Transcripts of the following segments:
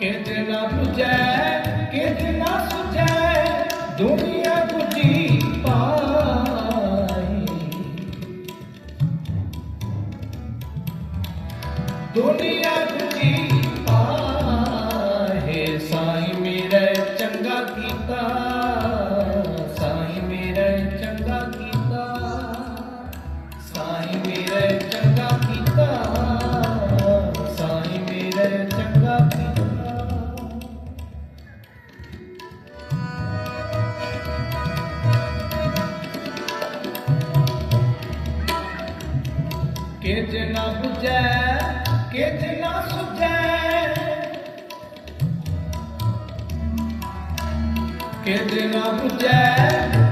ਕਿਜ ਨਾ ਪੁਜੈ ਕਿਜ ਨਾ ਸੁਜੈ ਦੁਨੀਆ ਪੁਜੀ ਪਾਈ। ਦੁਨੀਆ ਕਿਜ ਨਾ ਬੁਝੈ ਕਿਜ ਨਾ ਸੁਝੈ। ਕਿਜ ਨਾ ਬੁਝੈ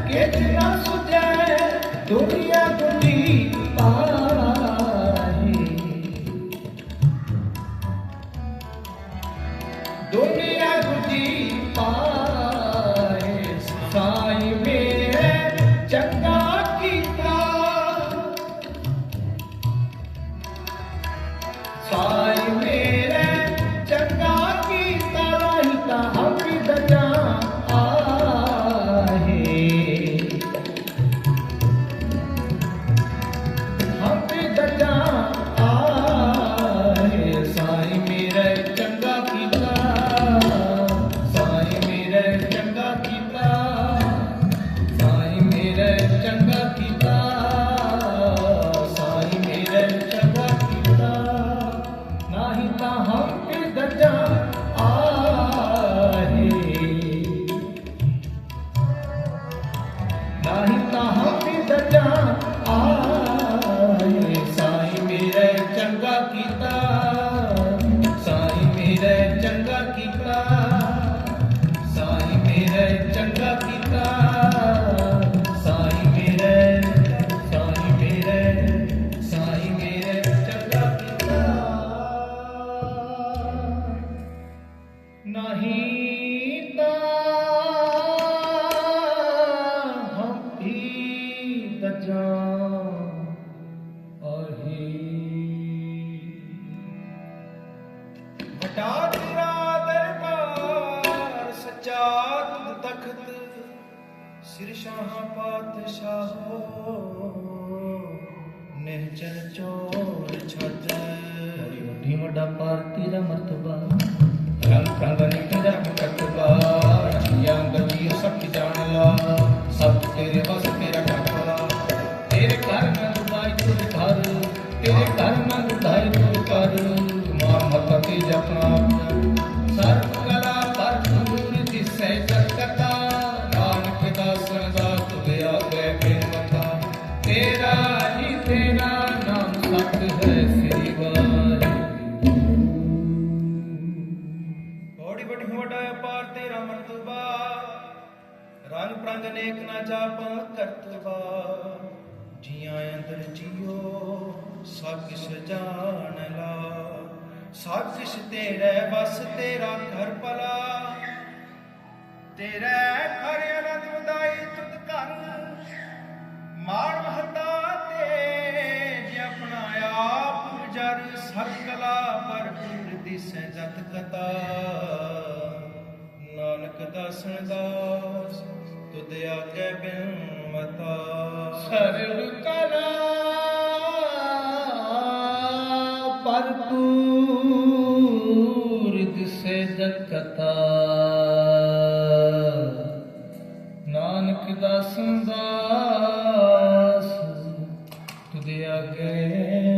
ਕਿਜ ਨਾ ਸੁਝੈ। ਦੁਨੀਆ that ਸਿਰ ਸ਼ਾਹ ਪਾਤਸ਼ਾਹੋ ਨਿਹਚਲ ਚੋਰ ਛਾਜੈ ਬੜੀ ਵੱਡੀ ਵੱਡਾ ਭਾਰਤੀ ਦਾ ਮਰਤਬਾ। ਰੰਗ ਰੰਗ ਨਿਕਲ ਕਤਬਾ ਰਖਿਆ ਗਜੀ ਸਭ ਕੀ ਜਾਣ ਲਾ ਸਭ ਤੇਰੇ ਬਸ ਤੇਰਾ ਕਰਪਲਾ ਤੇਰੇ ਘਰ ਮੈਂ ਦੁਦਾਈ ਤੁਰ ਘਰ, ਤੇਰੇ ਘਰ ਮੈਂ ਰੰਗ ਨਾ ਜਾਪ ਕਰਤਵਾ ਜੀਆਂ ਅੰਦਰ ਜੀਓ ਸਭ ਕਿਛ ਜਾਣ ਲਾ ਸਭ ਕਿਛ ਤੇਰੇ ਬਸ ਤੇਰਾ ਘਰ ਭਲਾ। ਤੇਰੇ ਘਰ ਅਨੰਦ ਵਧਾਈ ਤੁਧ ਘਰ। ਮਾਣ ਮਹਤਾ ਤੇ ਜੇ ਆਪਣਾ ਆਪ ਜਰ ਸਭ ਕਲਾ ਭਰਪੂਰ ਦਿਸੈ ਜਤ ਕਤਾ ਨਾਨਕ ਦਾਸਨ ਦਾਸ खुदिया के बिन मता सरल कला भरपूर दिसे जगता नानक दास दास तुदे आगे